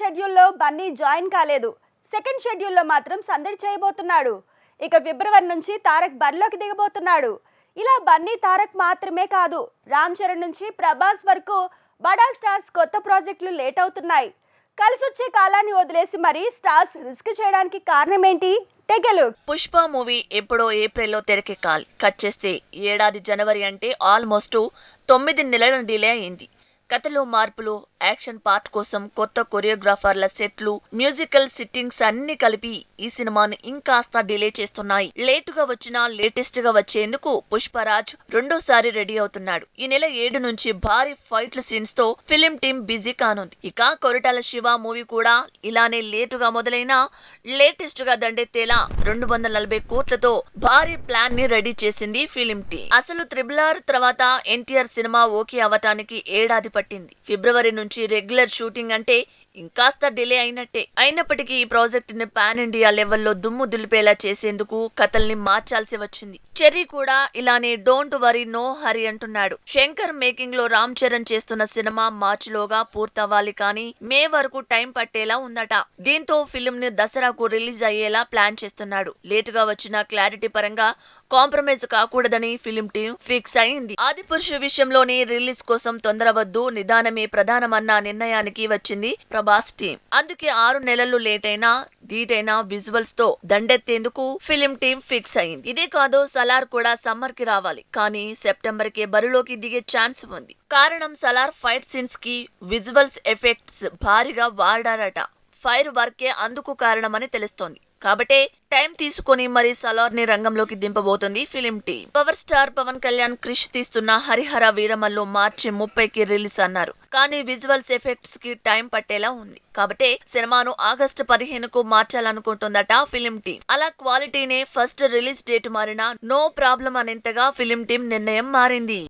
షెడ్యూల్లో బన్నీ జాయిన్ కాలేదు. సెకండ్ షెడ్యూల్లో మాత్రం సందడి చేయబోతున్నాడు. ఇక ఫిబ్రవరి నుంచి తారక్ బరిలోకి దిగబోతున్నాడు. ఇలా బన్నీ తారక్ మాత్రమే కాదు రామ్ చరణ్ నుంచి ప్రభాస్ వరకు బడా స్టార్స్ కొత్త ప్రాజెక్టులు లేట్ అవుతున్నాయి. కలిసొచ్చే కాలాన్ని వదిలేసి మరీ స్టార్స్ రిస్క్ చేయడానికి కారణం ఏంటి టెగలు పుష్ప మూవీ ఎప్పుడో ఏప్రిల్లో తెరకెక్కాలి. కట్ చేస్తే ఏడాది జనవరి అంటే ఆల్మోస్ట్ తొమ్మిది నెలల డిలే అయింది. కథలో మార్పులు యాక్షన్ పార్ట్ కోసం కొత్త కొరియోగ్రాఫర్ల సెట్లు మ్యూజికల్ సిట్టింగ్స్ అన్ని కలిపి ఈ సినిమాను ఇంకాస్త డిలే చేస్తున్నాయి. లేటుగా వచ్చినా లేటెస్ట్గా వచ్చేందుకు పుష్పరాజ్ రెండోసారి రెడీ అవుతున్నాడు. ఈ నెల ఏడు నుంచి భారీ ఫైట్ల సీన్స్తో ఫిలిం టీం బిజీ కానుంది. ఇక కొరటాల శివ మూవీ కూడా ఇలానే లేటుగా మొదలైనా లేటెస్ట్గా దండెత్తేలా రెండు వందల నలభై కోట్లతో భారీ ప్లాన్ని రెడీ చేసింది ఫిలిం టీం అసలు త్రిబుల్ ఆర్ తర్వాత ఎన్టీఆర్ సినిమా ఓకే అవటానికి ఏడాది పట్టింది. ఫిబ్రవరి నుంచి రెగ్యులర్ షూటింగ్ అంటే ఇంకాస్త డిలే అయినట్టే. అయినప్పటికీ ఈ ప్రాజెక్ట్ని పాన్ ఇండియా లెవెల్లో దుమ్ము దులిపేలా చేసేందుకు కథల్ని మార్చాల్సి వచ్చింది. చెర్రీ కూడా ఇలానే డోంట్ వరీ నో హరి అంటున్నాడు. శంకర్ మేకింగ్లో రామ్ చరణ్ చేస్తున్న సినిమా మార్చిలోగా పూర్తవ్వాలి కానీ మే వరకు టైం పట్టేలా ఉందట. దీంతో ఫిల్మ్ని దసరాకు రిలీజ్ అయ్యేలా ప్లాన్ చేస్తున్నాడు. లేటుగా వచ్చిన క్లారిటీ పరంగా కాంప్రమైజ్ కాకూడదని ఫిలిం టీం ఫిక్స్ అయింది. ఆది పురుషు విషయంలోనే రిలీజ్ కోసం తొందరవద్దు నిదానమే ప్రధానమన్న నిర్ణయానికి వచ్చింది ప్రభాస్ టీం. అందుకే ఆరు నెలలు లేట్ అయినా ధీటైన విజువల్స్తో దండెత్తేందుకు ఫిలిం టీం ఫిక్స్ అయింది. ఇదే కాదు సలార్ కూడా సమ్మర్కి రావాలి. కానీ సెప్టెంబర్ కే బరిలోకి దిగే ఛాన్స్ ఉంది. కారణం సలార్ ఫైట్ సీన్స్కి విజువల్స్ ఎఫెక్ట్స్ భారీగా వాడారట. ఫైర్ వర్కే అందుకు కారణమని తెలుస్తోంది. కాబట్టే టైం తీసుకొని మరి సలార్ని రంగంలోకి దింపబోతుంది film team. Power star Pawan Kalyan Krish తీస్తున్న హరిహర వీరమల్లు మార్చి ముప్పైకి రిలీజ్ అన్నారు. కానీ విజువల్స్ ఎఫెక్ట్స్కి టైం పట్టేలా ఉంది. కాబట్టే సినిమాను ఆగస్టు పదిహేనుకు మార్చాలనుకుంటుందట ఫిలిం టీం అలా క్వాలిటీనే ఫస్ట్ రిలీజ్ డేట్ మారినా నో ప్రాబ్లం అనేంతగా ఫిలిం టీం నిర్ణయం మారింది.